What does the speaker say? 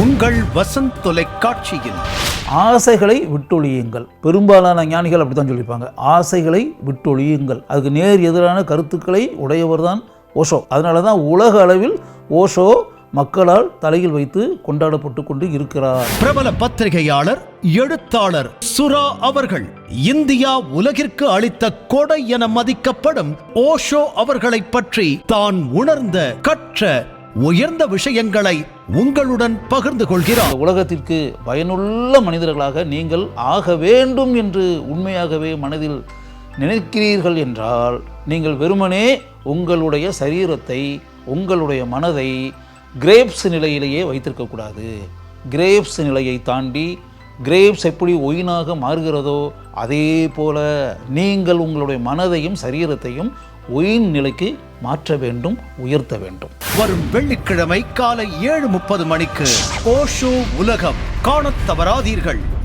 உங்கள் வசந்த் தொலைக்காட்சியில். ஆசைகளை விட்டொழியுங்கள். பெரும்பாலான ஞானிகள் அப்படித்தான் சொல்லியிருப்பாங்க. ஆசைகளை விட்டொழியுங்கள். அதுக்கு நேர் எதிரான கருத்துக்களை உடையவர்தான் ஓஷோ. அதனால தான் உலக அளவில் ஓஷோ மக்களால் தலையில் வைத்து கொண்டாடப்பட்டு கொண்டு இருக்கிறார். பிரபல பத்திரிகையாளர் எழுத்தாளர் சுரா அவர்கள் இந்தியா உலகிற்கு அளித்த கொடை என மதிக்கப்படும் ஓஷோ அவர்களை பற்றி தான் உணர்ந்த கற்ற உயர்ந்த விஷயங்களை உங்களுடன் பகிர்ந்து கொள்கிறார். உலகத்திற்கு பயனுள்ள மனிதர்களாக நீங்கள் ஆக வேண்டும் என்று உண்மையாகவே மனதில் நினைக்கிறீர்கள் என்றால் நீங்கள் வெறுமனே உங்களுடைய சரீரத்தை உங்களுடைய மனதை கிரேப்ஸ் நிலையிலேயே வைத்திருக்கக்கூடாது. கிரேப்ஸ் நிலையை தாண்டி கிரேப்ஸ் எப்படி ஒயினாக மாறுகிறதோ அதே போல நீங்கள் உங்களுடைய மனதையும் சரீரத்தையும் ஒயின் நிலைக்கு மாற்ற வேண்டும் உயர்த்த வேண்டும். வரும் வெள்ளிக்கிழமை காலை ஏழு முப்பது மணிக்கு ஓஷோ உலகம். காணத் தவறாதீர்கள்.